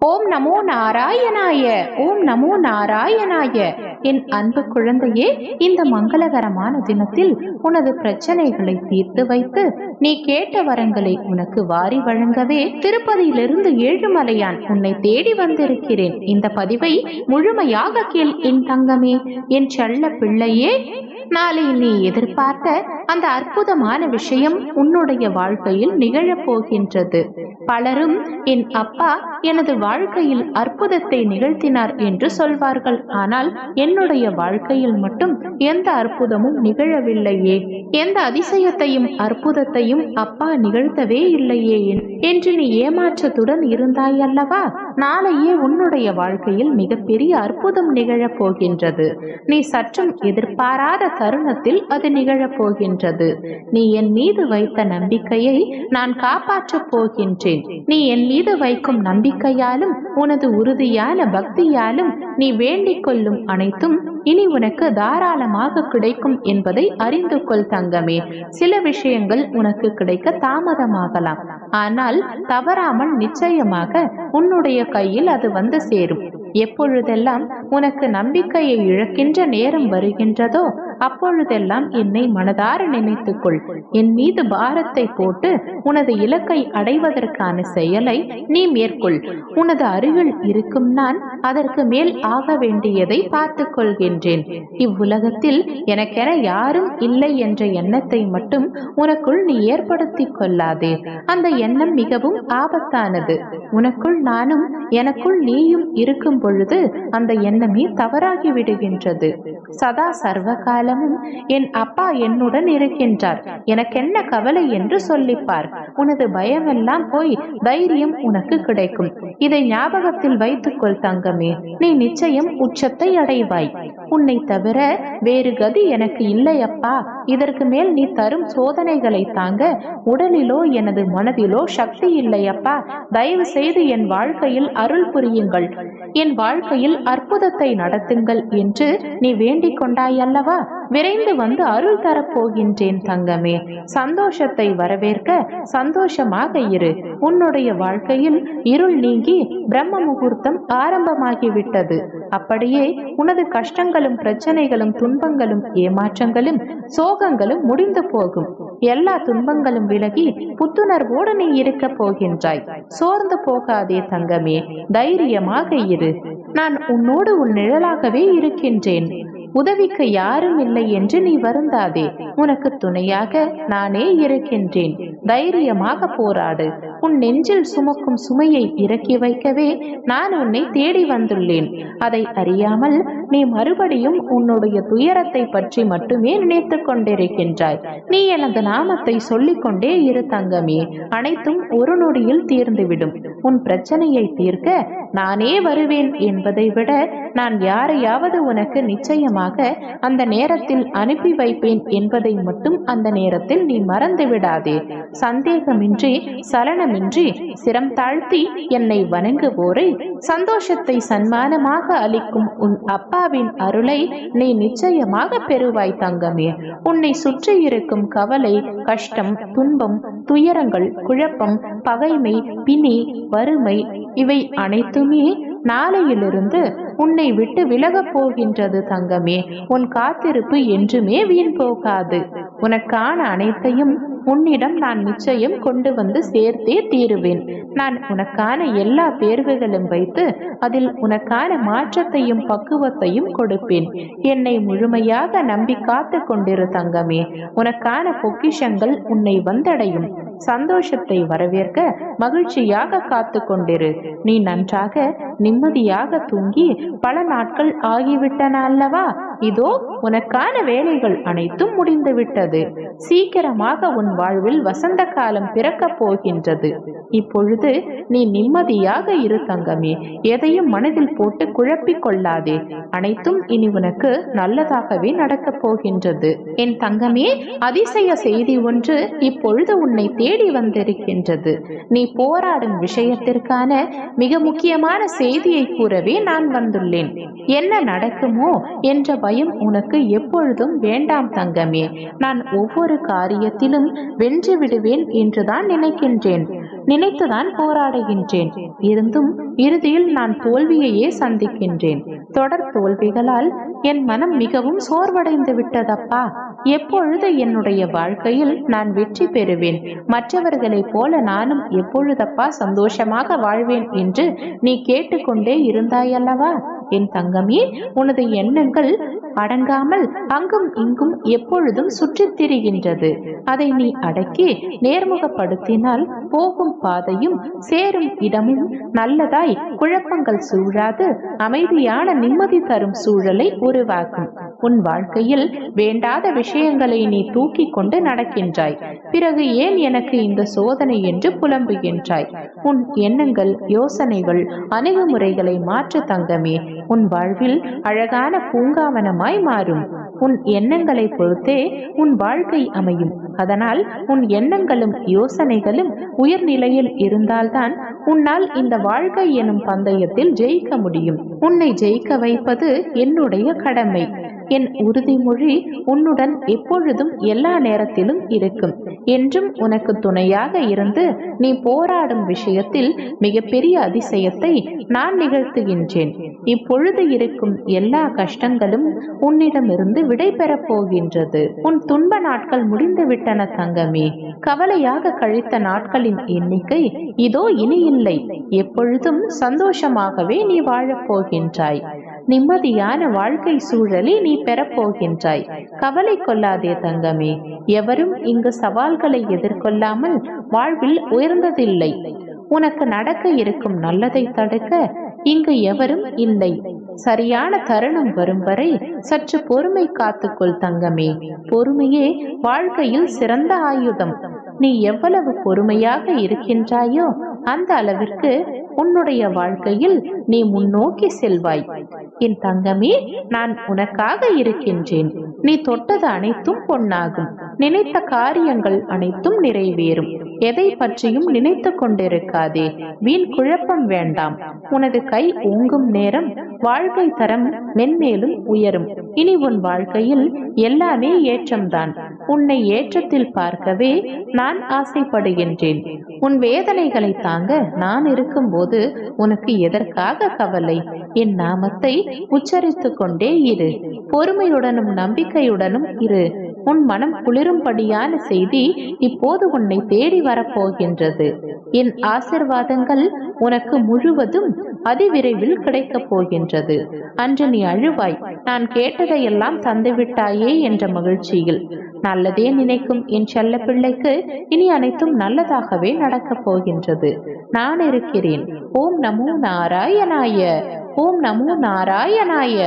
ஓம் நமோ நாராயணாய ஓம் நமோ நாராயணாய. என் அன்பு குழந்தையே இந்த மங்களகரமான தினத்தில் உனது பிரச்சனைகளை தீர்த்து வைத்து நீ கேட்ட வரங்களை உனக்கு வாரி வழங்கவே திருப்பதியிலிருந்து ஏழுமலையான் உன்னை தேடி வந்திருக்கிறேன். இந்த பதிவை முழுமையாக கேள் என் தங்கமே. என் செல்ல பிள்ளையே நாளை நீ எதிர்பார்த்த அந்த அற்புதமான விஷயம் உன்னுடைய வாழ்க்கையில் நிகழப்போகின்றது பலரும் என் அப்பா எனது வாழ்க்கையில் அற்புதத்தை நிகழ்த்தினார் என்று சொல்வார்கள். ஆனால் என்னுடைய வாழ்க்கையில் மட்டும் எந்த அற்புதமும் நிகழவில்லையே. எந்த அதிசயத்தையும் அற்புதத்தையும் அப்பா நிகழ்த்தவே இல்லையே. என்று நீ ஏமாற்றத்துடன் இருந்தாய் அல்லவா நாளையே உன்னுடைய வாழ்க்கையில் மிகப்பெரிய அற்புதம் நிகழப் போகின்றது. நீ சற்றும் எதிர்பாராத தருணத்தில் அது நிகழப் போகின்றது. நீ என் மீது வைத்த நம்பிக்கையை நான் காப்பாற்றப் போகின்றேன். நீ என் மீது வைக்கும் நம்பிக்கையாலும் உனது உறுதியான பக்தியாலும் நீ வேண்டிக் கொள்ளும் அனைத்தும் இனி உனக்கு தாராளமாக கிடைக்கும் என்பதை அறிந்து கொள் தங்கமே. சில விஷயங்கள் உனக்கு கிடைக்க தாமதமாகலாம். ஆனால் தவறாமல் நிச்சயமாக உன்னுடைய கையில் அது வந்து சேரும். எப்பொழுதெல்லாம் உனக்கு நம்பிக்கையை இழக்கின்ற நேரம் வருகின்றதோ அப்பொழுதெல்லாம் என்னை மனதார நினைத்துக்கொள். என் மீது பாரத்தை போட்டு உனது இலக்கை அடைவதற்கான செயலை நீ மேற்கொள். உனது அருகில் இருக்கும் நான் அதற்கு மேல் ஆக வேண்டியதை பார்த்துக் கொள்கின்றேன் இவ்வுலகத்தில் எனக்கென யாரும் இல்லை என்ற எண்ணத்தை மட்டும் உனக்குள் நீ ஏற்படுத்திக் கொள்ளாதே. அந்த எண்ணம் மிகவும் ஆபத்தானது. உனக்குள் நானும் எனக்குள் நீயும் இருக்கும் பொழுது அந்த எண்ணமே தவறாகி விடுகின்றது. சதா சர்வகால காலமும் என் அப்பா என்னுடன் இருக்கின்றார். எனக்கென்ன கவலை என்று சொல்லிப்பார். உனது பயமெல்லாம் போய் தைரியம் உனக்கு கிடைக்கும். இதை ஞாபகத்தில் வைத்துக்கொள் தங்கமே. நீ நிச்சயம் உச்சத்தை அடைவாய். உன்னை தவிர வேறு கதி எனக்கு இல்லை அப்பா. இதற்கு மேல் நீ தரும் சோதனைகளை தாங்க உடலிலோ எனது மனதிலோ சக்தி இல்லை அப்பா. தயவு செய்து என் வாழ்க்கையில் அருள் புரியுங்கள். என் வாழ்க்கையில் அற்புதத்தை நடத்துங்கள் என்று நீ வேண்டிக் கொண்டாயல்லவா விரைந்து வந்து அருள் தரப்போகின்றேன் தங்கமே. சந்தோஷத்தை வரவேற்க சந்தோஷமாக இரு. உன்னுடைய வாழ்க்கையில் இருள் நீங்கி பிரம்ம முகூர்த்தம் ஆரம்பமாகிவிட்டது. அப்படியே உனது கஷ்டங்களும் பிரச்சனைகளும் துன்பங்களும் ஏமாற்றங்களும் சோகங்களும் முடிந்து போகும். எல்லா துன்பங்களும் விலகி புத்துணர்வோடு நீ இருக்க போகின்றாய். சோர்ந்து போகாதே தங்கமே. தைரியமாக இரு. நான் உன்னோடு உன் நிழலாகவே இருக்கின்றேன். உதவிக்கு யாரும் இல்லை என்று நீ வருந்தாதே. உனக்கு துணையாக நானே இருக்கின்றேன். தைரியமாக போராடு. உன் நெஞ்சில் சுமக்கும் சுமையை இறக்கி வைக்கவே நான் உன்னை தேடி வந்துள்ளேன். அதை அறியாமல் நீ மறுபடியும் உன்னுடைய துயரத்தை பற்றி மட்டுமே நினைத்துக் கொண்டிருக்கின்றாய். நீ எனது நாமத்தை சொல்லிக் கொண்டே இரு தங்கமே. அனைத்தும் ஒரு நொடியில் தீர்ந்துவிடும். உன் பிரச்சனையை தீர்க்க நானே வருவேன் என்பதை விட நான் யாரையாவது உனக்கு நிச்சயமாக அந்த நேரத்தில் அனுப்பி வைப்பேன் என்பதை மட்டும் அந்த நேரத்தில் நீ மறந்து விடாதே. சந்தேகமின்றி சலனமின்றி சிரம் தாழ்த்தி என்னை வணங்குவோரை. சந்தோஷத்தை சன்மானமாக அளிக்கும் உன் அப்பாவின் அருளை நீ நிச்சயமாக பெறுவாய் தங்கமே. உன்னை சுற்றி இருக்கும் கவலை கஷ்டம் துன்பம் துயரங்கள் குழப்பம் பகைமை பிணி வறுமை இவை அனைத்துமே நாளையிலிருந்து உன்னை விட்டு விலகப் போகின்றது தங்கமே. உன் காத்திருப்பு என்றுமே வீண் போகாது. உனக்கான அனைத்தையும் உன்னிடம் நான் நிச்சயம் கொண்டு வந்து சேர்த்தே தீருவேன். நான் உனக்கான எல்லா தேர்வுகளும் வைத்து அதில் உனக்கான மாற்றத்தையும் பக்குவத்தையும் கொடுப்பேன். என்னை முழுமையாக நம்பி காத்து கொண்டிரு தங்கமே. உனக்கான பொக்கிஷங்கள் உன்னை வந்தடையும். சந்தோஷத்தை வரவேற்க மகிழ்ச்சியாக காத்து கொண்டிரு. நீ நன்றாக நிம்மதியாக தூங்கி பல நாட்கள் ஆகிவிட்டன அல்லவா? இதோ உனக்கான வேலைகள் அனைத்தும் முடிந்துவிட்டது. சீக்கிரமாக உன் வாழ்வில் வசந்த காலம் பிறக்கப் போகின்றது. இப்பொழுது நீ நிம்மதியாக இரு தங்கமே. எதையும் மனதில் போட்டு குழப்பிக் கொள்ளாதே. அனைத்தும் இனி உனக்கு நல்லதாகவே நடக்கப் போகின்றது. என் தங்கமே அதிசய செய்தி ஒன்று இப்பொழுது உன்னை தேடி வந்திருக்கின்றது. நீ போராடும் விஷயத்திற்கான மிக முக்கியமான செய்தியை கூறவே நான் வந்துள்ளேன். என்ன நடக்குமோ என்ற பயம் உனக்கு எப்பொழுதும் வேண்டாம் தங்கமே. நான் ஒவ்வொரு காரியத்திலும் வென்று விடுவேன் என்றுதான் நினைக்கின்றேன். நினைத்துதான் போராடுகின்றேன். இருந்தும் இறுதியில் நான் தோல்வியையே சந்திக்கின்றேன். தொடர் தோல்விகளால் என் மனம் மிகவும் சோர்வடைந்து விட்டதப்பா? எப்பொழுது என்னுடைய வாழ்க்கையில் நான் வெற்றி பெறுவேன்? மற்றவர்களைப் போல நானும் எப்பொழுதப்பா சந்தோஷமாக வாழ்வேன் என்று நீ கேட்டுக்கொண்டே இருந்தாயல்லவா? என் தங்கமே உனது எண்ணங்கள் அடங்காமல் அங்கும் இங்கும் எப்பொழுதும் சுற்றித் திரிகின்றது. அதை நீ அடக்கி நேர்முகப்படுத்தினால் போகும் பாதையும் சேரும் இடமும் நல்லதாய் குழப்பங்கள் சூழாது அமைதியான நிம்மதி தரும் சூழலை உருவாக்கும். உன் வாழ்க்கையில் வேண்டாத விஷயங்களை நீ தூக்கி கொண்டு நடக்கின்றாய். பிறகு ஏன் எனக்கு இந்த சோதனை என்று புலம்புகின்றாய்? உன் எண்ணங்கள் யோசனைகள் அணுகுமுறைகளை மாற்று தங்கமே. உன் வாழ்வில் அழகான பூங்காவனமாய் மாறும். உன் எண்ணங்களை பொறுத்தே உன் வாழ்க்கை அமையும். அதனால் உன் எண்ணங்களும் யோசனைகளும் உயர்நிலையில் இருந்தால்தான் உன்னால் இந்த வாழ்க்கை எனும் பந்தயத்தில் ஜெயிக்க முடியும். உன்னை ஜெயிக்க வைப்பது என்னுடைய கடமை. என் உறுதிமொழி உன்னுடன் எப்பொழுதும் எல்லா நேரத்திலும் இருக்கும். என்றும் உனக்கு துணையாக இருந்து நீ போராடும் விஷயத்தில் மிகப்பெரிய அதிசயத்தை நான் நிகழ்த்துகின்றேன். இப்பொழுது இருக்கும் எல்லா கஷ்டங்களும் உன்னிடமிருந்து விடை பெறப் போகின்றது. உன் துன்ப நாட்கள் முடிந்து விட்டன தங்கமே. கவலையாக கழித்த நாட்களின் எண்ணிக்கை இதோ இனி இல்லை எப்பொழுதும் சந்தோஷமாகவே நீ வாழப் போகின்றாய். நிம்மதியான வாழ்க்கை சூழலை நீ பெறப்போகின்றாய். கவலை கொள்ளாதே தங்கமே. எவரும் இங்கு சவால்களை எதிர்கொள்ளாமல் வாழ்வில் உயர்ந்ததில்லை. உனக்கு நடக்க இருக்கும் நல்லதை தடுக்க இங்கு எவரும் இல்லை. சரியான தருணம் வரும் வரை சற்று பொறுமை காத்துக்கொள் தங்கமே. பொறுமையே வாழ்க்கையில் சிறந்த ஆயுதம். நீ எவ்வளவு பொறுமையாக இருக்கின்றாயோ அந்த அளவிற்கு உன்னுடைய வாழ்க்கையில் நீ முன்னோக்கி செல்வாய். என் தங்கமே நான் உனக்காக இருக்கின்றேன். நீ தொட்டது அனைத்தும் பொன்னாகும். நினைத்த காரியங்கள் அனைத்தும் நிறைவேறும். எதை பற்றியும் நினைத்து கொண்டிருக்காதே. வீண் குழப்பம் வேண்டாம். உனது கை ஓங்கும் நேரம் வாழ்க்கை தரம் மென்மேலும் உயரும். இனி உன் வாழ்க்கையில் எல்லாமே ஏற்றம்தான். உன்னை ஏற்றத்தில் பார்க்கவே நான் ஆசைப்படுகின்றேன். உன் வேதனைகளை தாங்க நான் இருக்கும்போது உனக்கு எதற்காக கவலை? என் நாமத்தை உச்சரித்துக் கொண்டே இரு. பொறுமையுடனும் நம்பிக்கையுடனும் இரு. உன் மனம் குளிரும்படியான செய்தி இப்போது உன்னை தேடி வரப்போகின்றது. என் ஆசிர்வாதங்கள் உனக்கு முழுவதும் அதிவிரைவில் கிடைக்கப் போகின்றது. அன்று நீ அழுவாய் நான் கேட்டதையெல்லாம் தந்துவிட்டாயே என்ற மகிழ்ச்சியில். நல்லதே நினைக்கும் என் செல்ல பிள்ளைக்கு இனி அனைத்தும் நல்லதாகவே நடக்கப் போகின்றது. நான் இருக்கிறேன். ஓம் நமோ நாராயணாய ஓம் நமோ நாராயணாய.